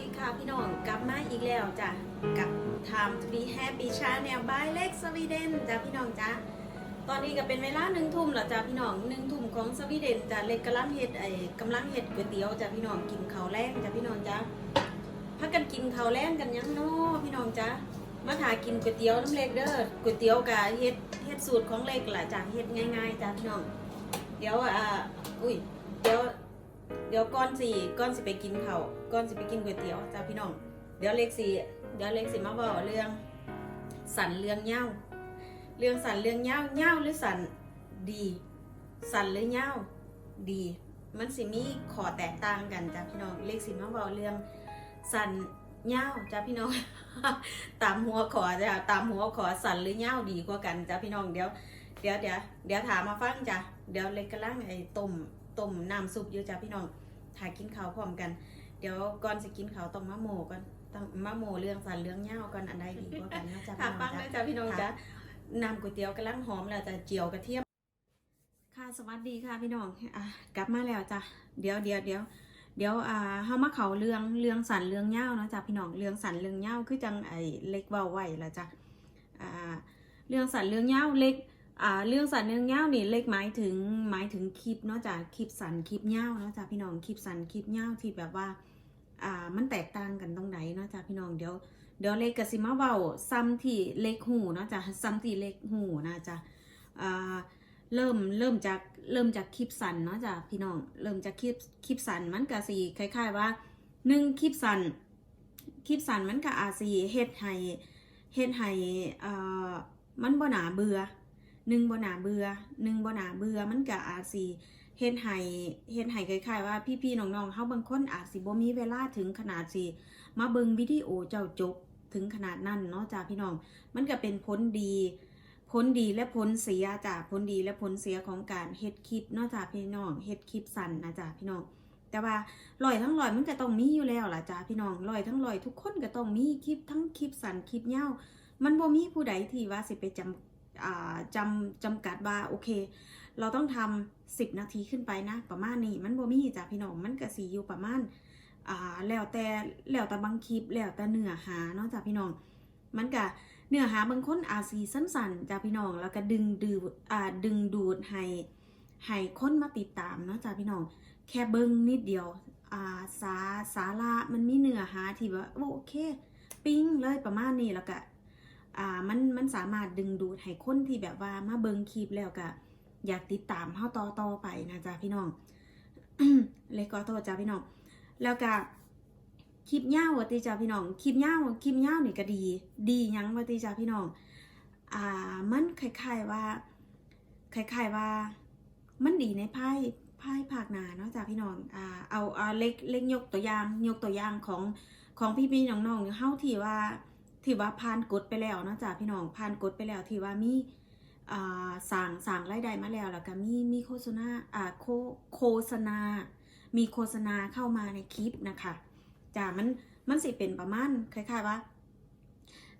ดีค่ะพี่น้องกลับมาอีกแล้วจ้ะกับ Time to be happy channel by Lex Sweden จ้ะพี่น้องจ้ะตอนนี้ก็เป็นเวลาหนึ่งทุ่มแล้วจ้ะพี่น้องหนึ่งทุ่มของสวีเดนจ้ะเล็กกำลังเฮ็ดไอ้กำลังเฮ็ดก๋วยเตี๋ยวจ้ะพี่น้องกินข้าวแรงจ้ะพี่น้องจ้ะพักกันกินข้าวแรงกันยังเนาะพี่น้องจ้ะมาถ่ายกินก๋วยเตี๋ยวน้ำเล็กเด้อก๋วยเตี๋ยวกะเฮ็ดเฮ็ดสูตรของเล็กล่ะจ้ะเฮ็ดง่ายๆจ้ะพี่น้องเดี๋ยวอ่าอุ้ยเดี๋ยวเดี๋ยวก้อนสิก้อนสิไปกินเขาว ก้อนสิไปกินก๋วยเตี๋ยวจ้าพี่น้อง เดี๋ยวเล็กสิเดี๋ยวเล็กสิมาบอกเรื่อง สันเรื่องเหย้าเรื่องสันเรื่องเหย้าเหย้าหรือสันดี สันหรือเหย้าดี มันสิมีขอแตกต่างกันจ้าพี่น้องเล็กสิมาบอกเรื่องสันเหย้าจ้าพี่น้อง ตามหัวขอจ้าตามหัวขอสันหรือเหย้าดีกว่ากันจ้าพี่น้องเดี๋ยวเดี๋ยวเดี๋ยวเดี๋ยวถามมาฟังจ้ะเดี๋ยวเล็กกำลังไอ้ต้มต้มน้ำซุปอยู่จ้ะพี่น้องถ่ายกินข้าวพร้อมกัน ดี๋ยวก่อนสิกินข้าวต้องมาโหมก่อนต้องมาโหมเรื่องสันเรื่องเหย้าก่อนอันใดดีกว่ากันนะจ๊ะค่ะพี่น้ฟัองงเลยจ้ะจ้ะพี่น้องจ้ะน้ำก๋วยเตี๋ยวกำลังหอมแล้วจะเจียวกระเทียม ค่ะสวัสดีค่ะพี่น้องอะกลับมาแล้วจ้ะเดี๋ยวเดี๋ยวเดี๋ยวเดี๋ยวอ่าเฮามาเขาเรื่องเรื่องสันเรื่องเหย้าเนาะจ้ะพี่น้องเรื่องสันเรื่องเหย้าคือจังไอ้เล็กเว้าไว้แล้วจ้ะอ่าเรื่องสันเรื่องเหย้าเล็กอ่าเรื่องสันเรื่องเงาวนี่เล็กหมายถึงหมายถึงคลิปเนาะจากคลิปสันคลิปเงาวเนาะจ้ะพี่น้องคลิปสันคลิปเงาวที่แบบว่า อ่ามันแตกต่างกันตรงไหนเนาะจ้ะพี่น้องเดี๋ยวเดี๋ยวเล็กกสิมาเว้าซ้ำที่เล็กหูเนาะจ้ะซ้ำที่เล็กหูนะจ้ะอ่าเริ่มเริ่มจากเริ่มจากคลิปสันเนาะจ้ะพี่น้องเริ่มจากคลิปคลิปสันมันก็สิคล้าย ๆว่าหนึ่งคลิปสันคลิปสันมันก็อาสิเฮ็ดให้เฮ็ดให้อ่ามันบ่หนาเบื่อหนึ่งบ่หนาเบื่อหนึ่งบ่หนาเบื่อมันก็อาสิ เฮ็ดให้เฮ็ดให้คล้ายๆว่าพี่ๆน้องๆเฮาบางคนอาจสิบ่มีเวลาถึงขนาดสิมาเบิ่งวิดีโอเจ้าจบถึงขนาดนั้นเนาะจ้าพี่น้อง มันก็เป็นผลดีผลดีและผลเสียจ้าผลดีและผลเสียของการเฮ็ดคลิปเนาะจ้าพี่น้องเฮ็ดคลิปสั้นนะจ้าพี่น้อง แต่ว่าลอยทั้งลอยมันก็ต้องมีอยู่แล้วล่ะจ้าพี่น้องลอยทั้งลอยทุกคนก็ต้องมีคลิปทั้งคลิปสั้นคลิปยาวมันบ่มีผู้ใดที่ว่าสิไปจำอ่าจำจำกัดว่าโอเค เราต้องทำสิบนาทีขึ้นไปนะ ประมาณนี้มันบ่มีจ้ะพี่น้องมันก็สีอยู่ประมาณอ่าแล้วแต่แล้วแต่บางคลิปแล้วแต่เนื้อหาเนาะจ้ะพี่น้อง มันก็เนื้อหาบางคนอาจสีสั้นๆจ้ะพี่น้องแล้วก็ดึงดูดอ่าดึงดูดให้ให้คนมาติดตามเนาะจ้ะพี่น้อง แค่เบิ้งนิดเดียวอ่าสาสาระมันมีเนื้อหาที่ว่าโอเค ปิ้งเลยประมาณนี้แล้วก็อ่ามันมันสามารถดึงดูดให้คนที่แบบว่ามาเบิงคลิปแล้วก็ อยากติดตามเฮาต่อต่อไปนะจ๊ะพี่น้องเลยก็โทษจ้ะพี่น้อง แล้วก็คลิปยาวว่าติจ้ะพี่น้อง คลิปยาวคลิปยาวนี่ก็ดี ดียังว่าติจ้ะพี่น้อง อ่า มันคล้ายๆว่าคล้ายๆว่า มันดีในไพ่ไพ่ภาคหนาเนาะจ้ะพี่น้อง อ่า เอาเอาเล็กเล็กยกตัวอย่าง ยกตัวอย่างของของพี่พี่น้องๆเฮาที่ว่าที่ว่าผ่านกฎไปแล้วเนาะจ้ะพี่น้องผ่านกฎไปแล้วที่ว่ามี อ่าสั่งสั่งรายได้มาแล้วแล้วก็มีมีโฆษณาอ่าโฆโฆษณา มีโฆษณาเข้ามาในคลิปนะคะจ้ะมันมันสิเป็นประมาณคล้ายๆว่า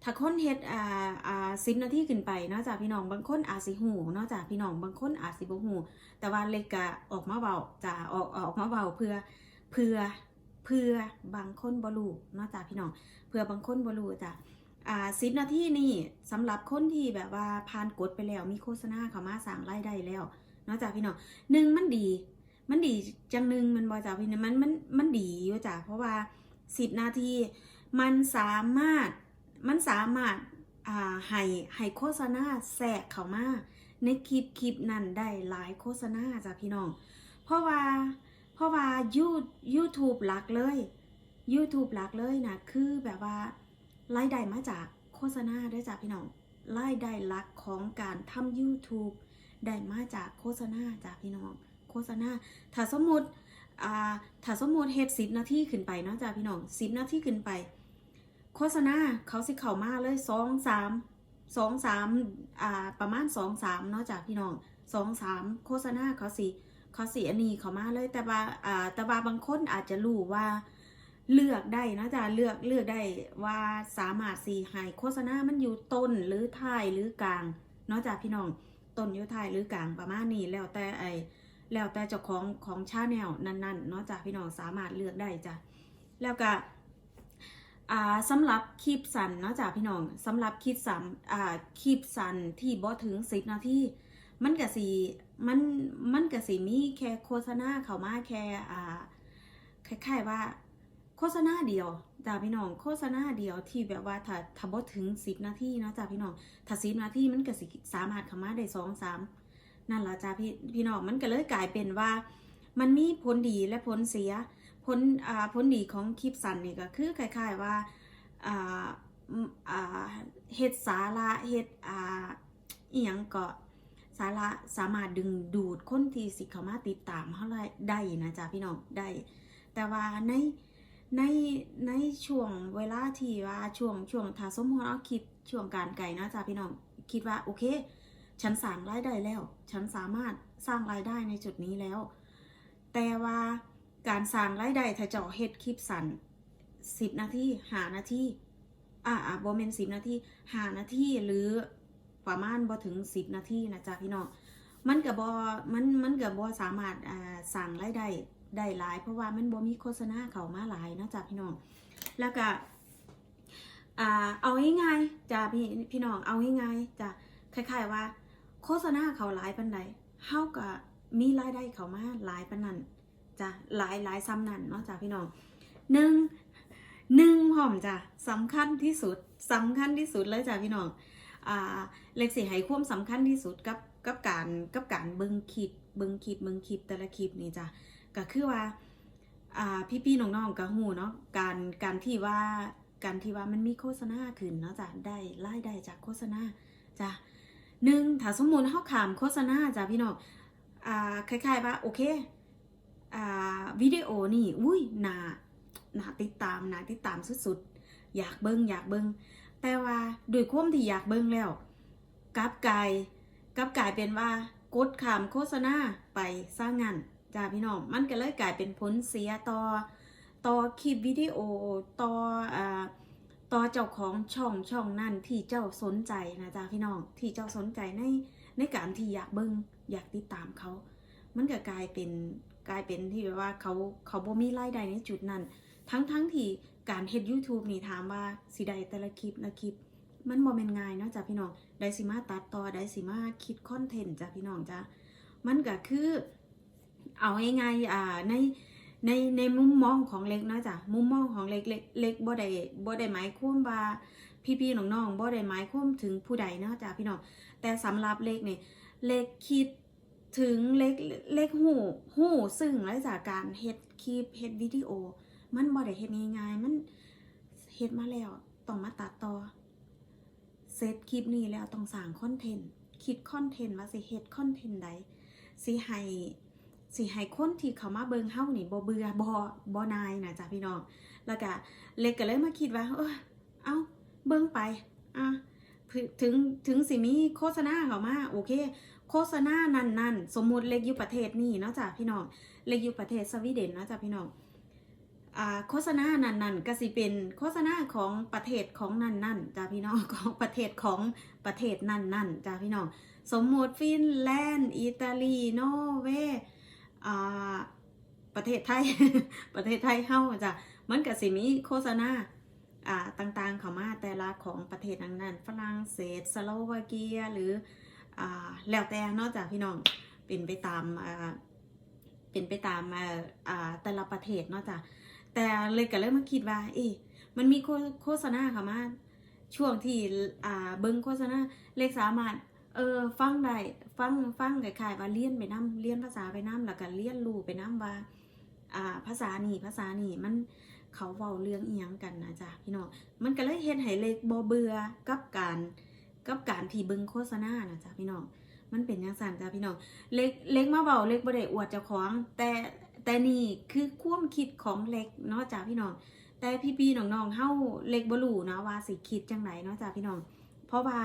ถ้าคนเฮ็ดอ่าอ่าสิบนาทีขึ้นไปเนาะจ้ะพี่น้องบางคนอาจสิหูเนาะจ้ะพี่น้องบางคนอาจสิบ่หูแต่ว่าเล็กกะออกมาเบาจ้ะออกออกมาเบาเพื่อเพื่อเพื่อบางคนบ่รู้เนาะจ้ะพี่น้องเพื่อบางคนบ่รู้จ้ะ อ่าสิบนาทีนี่สำหรับคนที่แบบว่าผ่านกฎไปแล้ว มีโฆษณาเขามาสั่งรายได้แล้วนาะจ้ะพี่น้องหนึ่งมันดี มันดีจังหนึ่งมันบอจ้ะพี่น้องมันมันมันดีอยู่จ้ะเพราะว่าสิบนาทีมันสามารถมันสามารถอ่าให้ให้โฆษณาแทรกเข้ามาในคลิปคลิปนั้นได้หลายโฆษณาจ้ะพี่น้อง เพราะว่าเพราะว่ายูยูทูบหลักเลย YouTube หลักเลยนะคือแบบว่า รายได้มาจากโฆษณาด้วยจ้ะพี่น้องรายได้หลักของการทำ YouTube ได้มาจากโฆษณาจ้ะพี่น้อง โฆษณาถ้าสมมติอ่าถ้าสมมติเฮ็ดสิบนาทีขึ้นไปเนาะจ้ะพี่น้องสิบนาทีขึ้นไป โฆษณาเขาสิเข้ามาเลยสองสามสองสามอ่าประมาณสองสามเนาะจ้ะพี่น้องสองสามโฆษณาเขาสิเขาสิอันนี้เขามาเลยแต่ว่าอ่าแต่ว่าบางคนอาจจะรู้ว่า เลือกได้นะจ๊ะเลือกเลือกได้ว่าสามารถสีหายโฆษณา มันอยู่ต้นหรือท้ายหรือกลางเนาะจ้ะพี่น้องต้นอยู่ท้ายหรือกลางประมาณนี้แล้วแต่ไอแล้วแต่เจ้าของของชาแนลนั้นๆเนาะจ้ะพี่น้องสามารถเลือกได้จ้ะแล้วก็อ่าสำหรับคลิปสั้นเนาะจ้ะพี่น้องสำหรับคลิปสั้นอ่าคลิปสั้นที่บ่ถึง10นาทีมันก็สิมันมันก็สิมีแค่โฆษณาเข้ามาแค่อ่าคล้ายๆว่า โฆษณาเดียวจ้าพี่น้องโฆษณาเดียวที่แบบว่าถ้าถ้าบ่ถึง10นาทีเนาะจ้าพี่น้องถ้า10นาทีมันก็สิสามารถเข้ามาได้2 3นั่นละจ้าพี่พี่น้องมันก็เลยกลายเป็นว่า มันมีผลดีและผลเสียผลอ่าผลดีของคลิปสั้นนี่ก็คือคล้ายๆว่าอ่าอ่าเฮ็ดสาระเฮ็ดอ่าอีหยังก็สาระสามารถดึงดูดคนที่สิเข้ามาติดตามเฮาได้ได้นะจ๊ะพี่น้องได้ แต่ว่าใน ในในช่วงเวลาที่ว่าช่วงช่วงถ้าสมมติเอาคิดช่วงการไก่นะจ๊ะพี่น้องคิดว่าโอเค ฉันสร้างรายได้แล้ว ฉันสามารถสร้างรายได้ในจุดนี้แล้ว แต่ว่าการสร้างรายได้ถ้าเจาะเฮ็ดคลิปสั้นสิบนาทีหานาทีอ่าอ่าโบเมนสิบนาทีหานาทีหรือประมาณบ่ถึงสิบนาทีนะจ๊ะพี่น้องมันกับบอมันมันกับบอสามารถอ่าสั่งรายได้ ได้หลาย เพราะว่ามันบ่มีโฆษณาเข้ามาหลายนะจ๊ะพี่น้อง แล้วก็เอาง่ายๆจ้ะพี่พี่น้องเอาง่ายๆจ้ะคล้ายๆว่า โฆษณาเขาหลายปันใดเฮาก็มีรายได้เขามาหลายปานนั้นจ้ะหลายหลายซ้ำนั่นเนาะจ้ะพี่น้องหนึ่งหนึ่งพร้อมจ้ะสำคัญที่สุดสำคัญที่สุดเลยจ้ะพี่น้องอ่าเล็กสิให้ควมสำคัญที่สุดกับกับการกับการเบิ่งคลิปเบิ่งคลิปเบิ่งคลิปแต่ละคลิปนี่จ้ะ ก็คือว่าอ่พี่ๆน้องๆก็ฮู้เนาะการการที่ว่าการที่ว่ามันมีโฆษณาขึ้นเนาะจ้ะได้รายได้จากโฆษณาจ้ะหนึ่งถ้าสมมุติเขาขามโฆษณาจ้ะพี่น้องอ่าคล้ายๆว่าโอเคอ่าวิดีโอนี่อุ้ยหน่าน่าติดตามหนาติดตามสุดๆ อยากเบิงอยากเบิงแต่ว่าด้วยความที่อยากเบิ้งแล้วกลับกลายกลับกลายเป็นว่ากดขามโฆษณาไปสร้างงาน จ้าพี่น้อง มันก็เลยกลายเป็นผลเสียต่อต่อคลิปวิดีโอต่ออ่าต่อเจ้าของช่องช่องนั่นที่เจ้าสนใจนะจ๊ะพี่น้องที่เจ้าสนใจในในการที่อยากเบิงอยากติดตามเขา มันก็กลายเป็นกลายเป็นที่แบบว่าเขาเขาบ่มีรายได้ในจุดนั้น ทั้งทั้งที่การเฮ็ด YouTube นี่ถามว่าสิได้แต่ละคลิปละคลิป มันบ่แม่นง่ายเนาะจ้ะพี่น้อง ได้สิมาตัดต่อได้สิมาคิดคอนเทนต์จ้ะพี่น้องจ้ะมันก็คือ เอาง่ายๆในในในมุมมองของเล็กนะจ้ะมุมมองของเล็กเล็กเล็กบ่ได้บ่ได้หมายความว่าพี่ๆน้องๆบ่ได้หมายความถึงผู้ใดนะจ้ะพี่น้องแต่สำหรับเล็กเนี่ยเล็กคิดถึงเล็กเล็กหูหูซึ่งและจากการเฮ็ดคลิปเฮ็ดวิดีโอ มันบ่ได้เฮ็ดง่ายๆมันเฮ็ดมาแล้วต้องมาตัดต่อเซตคลิปนี้แล้วต้องสร้างคอนเทนต์คิดคอนเทนต์ว่าสิเฮ็ดคอนเทนต์ใดสิให้ สิให้คนที่เขามาเบิงเฮ้านี่บ่เบื่อบ่บ่นายนะจ๊ะพี่น้อง แล้วก็เล็กก็เลยมาคิดว่า เออเอาเบิงไปอะถึงถึงสิมีโฆษณาเข้ามาโอเค โฆษณานั่นนั่นสมมุติเล็กอยู่ประเทศนี่เนาะจ้ะพี่น้องเล็กอยู่ประเทศสวีเดนเนาะจ้ะพี่น้องโฆษณานั่นนั่นก็สิเป็นโฆษณาของประเทศของนั่นนั่นจ้ะพี่น้องของประเทศของประเทศนั่นนั่นจ้ะพี่น้องสมมุติฟินแลนด์อิตาลีนอร์เวย์ ประเทศไทย ประเทศไทยเฮาจ้ะมันก็สิมีโฆษณาอ่าต่างๆเข้ามาแต่ละของประเทศนั้นๆฝรั่งเศสสโลวาเกียหรืออ่าแล้วแต่นอกจากพี่น้องเป็นไปตามอ่าเป็นไปตามอ่าแต่ละประเทศนาะจ้ะแต่เลยก็เลยมาคิดว่า เอ๊มันมีโฆษณาเข้ามาช่วงที่อ่าเบิ่งโฆษณาเลขสามารถ เออฟังได้ฟังฟังคล้ายๆว่าเรียนไปนํเรียนภาษาไปนํแล้วก็เรียนรู้ไปนํว่า อ่า ภาษานี่ภาษานี่มันเขาเว้าเรื่องอีหยังกันนะจ๊ะพี่น้องมันก็เลยเฮ็ดให้เล็กบ่เบื่อกับการกับการที่เบิ่งโฆษณานะจ๊ะพี่น้องมันเป็นจังซั่นจ้ะพี่น้องเล็กเล็กมาเว้าเล็กบ่ได้อวดเจ้าของแต่แต่นี่คือความคิดของเล็กเนาะจ้ะพี่น้องแต่พี่ๆน้องๆเฮาเล็กบ่รู้นะว่าสิคิดจังไดเนาะจ้ะพี่น้องเพราะว่า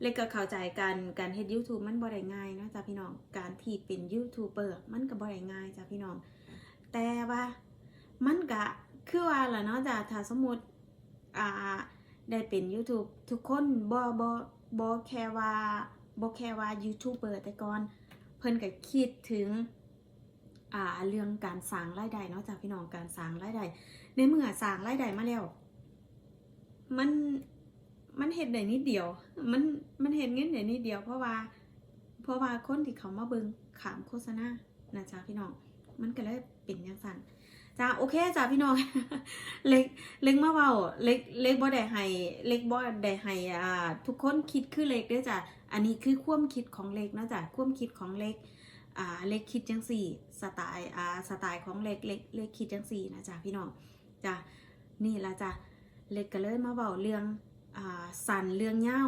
เล็กก็เข้าใจการการเฮ็ด YouTube มันบ่ได้ง่ายนะจ้ะพี่น้อง การที่เป็นยูทูบเบอร์มันก็บ่ได้ง่ายจ้ะพี่น้อง แต่ว่ามันก็คือว่าล่ะเนาะจ้ะถ้าสมมติอ่าได้เป็น YouTube ทุกคนบ่บ่บ่แค่ว่าบ่แค่ว่ายูทูบเบอร์แต่ก่อนเพิ่นก็คิดถึงอ่าเรื่องการสร้างรายได้เนาะจ้ะพี่น้องการสร้างรายได้ในเมื่อสร้างรายได้มาแล้วมัน มันเห็ดได้นิดเดียว มันมันเห็ดเงินได้นิดเดียว เพราะว่า เพราะว่าคนที่เขามาเบิงขามโฆษณานะจ๊ะพี่น้อง มันก็เลยเป็นอย่างสั่นจ้าโอเคจ้าพี่น้อง เล็กเล็กมาเว้าเล็กเล็กบ่ได้ให้เล็กบ่ได้ให้อ่าทุกคนคิดคือเล็กเด้อจ้ะอันนี้คือความคิดของเล็กเนะจ้ะความคิดของเล็กอ่าเล็กคิดจังสี่สไตล์อ่าสไตล์ของเล็กเล็กเล็กคิดจังสี่นะจ๊ะพี่น้องจ้ะนี่ละจ้ะเล็กก็เลยมาเว้าเรื่อง สันเรื่องเงา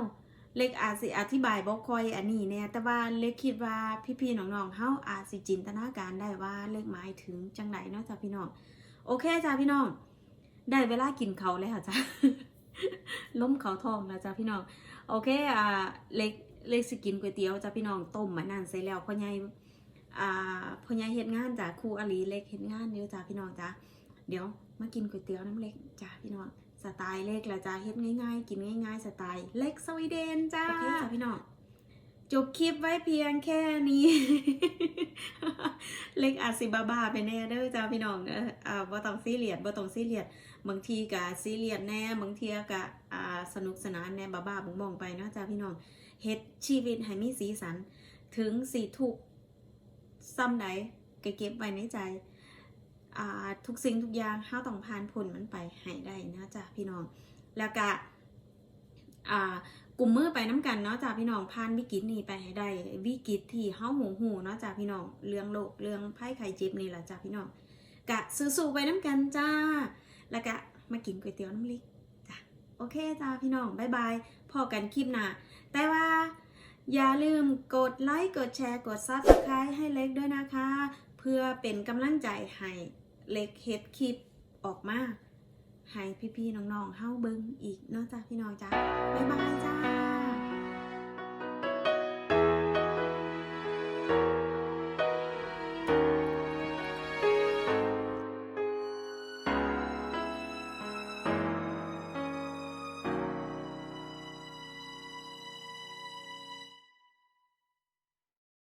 เล็กอาจสิอธิบายบ่ค่อยอันนี้แน่แต่ว่าเล็กคิดว่าพี่ๆน้องๆเฮาอาจสิจินตนาการได้ว่าเล็กหมายถึงจังไดเนาะจ้ะพี่น้องโอเคจ้ะพี่น้อง ได้เวลากินเขาแล้วจ้ะล้มเขาทองแล้วจ้ะพี่น้องโอเคอ่าเล็กเล็กสิกินก๋วยเตี๋ยวจ้ะพี่น้องต้มมานั่นเสร็จแล้วพ่อใหญ่อ่าพ่อใหญ่เฮ็ดงานจ้ะครูอลีเล็กเฮ็ดงานอยู่จ้ะพี่น้องจ้ะเดี๋ยวมากินก๋วยเตี๋ยวน้ำเล็กจ้ะพี่น้อง สไตล์เล็กละจ้ะเฮ็ดง่ายๆ กินง่าย ๆ สไตล์เล็กสวีเดนจ้าโอเคจ้ะพี่น้องจบคลิปไว้เพียงแค่นี้ เล็กอาจสิบาบาไปแน่เด้อจ้าพี่น้องเด้ออ่าบ่ต้องซีเรียสบ่ต้องซีเรียสบางทีก็ซีเรียสแน่บางทีก็อ่าสนุกสนานแน่บ้าบ้าบองๆไปเนาะจ้าพี่น้องเฮ็ดชีวิตให้มีสีสัน ถึงสีทุกข์ซ้ำใดก็เก็บไว้ในใจอ่า ทุกสิ่งทุกอย่างเฮาต้องผ่านพ้นมันไปให้ได้นะจ้าพี่น้อง แล้วก็กลุ่มมือไปน้ำกันเนาะจ้าพี่น้องผ่านวิกฤตนี้ไปให้ได้วิกฤตที่เฮาหูหูเนาะจ้าพี่น้องเรื่องโลกเรื่องไพ่ไข่เจ็บนี่แหละจ้าพี่น้องกะสู้ๆไปน้ำกันจ้า แล้วก็มากินก๋วยเตี๋ยวน้ำเล็กจ้ะโอเคจ้าพี่น้องบายบายพอกันคลิปหน้าแต่ว่าอย่าลืมกดไลค์กดแชร์กด Subscribe ให้เล็กด้วยนะคะ เพื่อเป็นกำลังใจให้ เล็กเฮ็ดคลิปออกมาให้พี่ๆน้องๆเฮ้าเบิ้งอีกนาะจ้าพี่น้องจ้าบ๊ายบายจ้า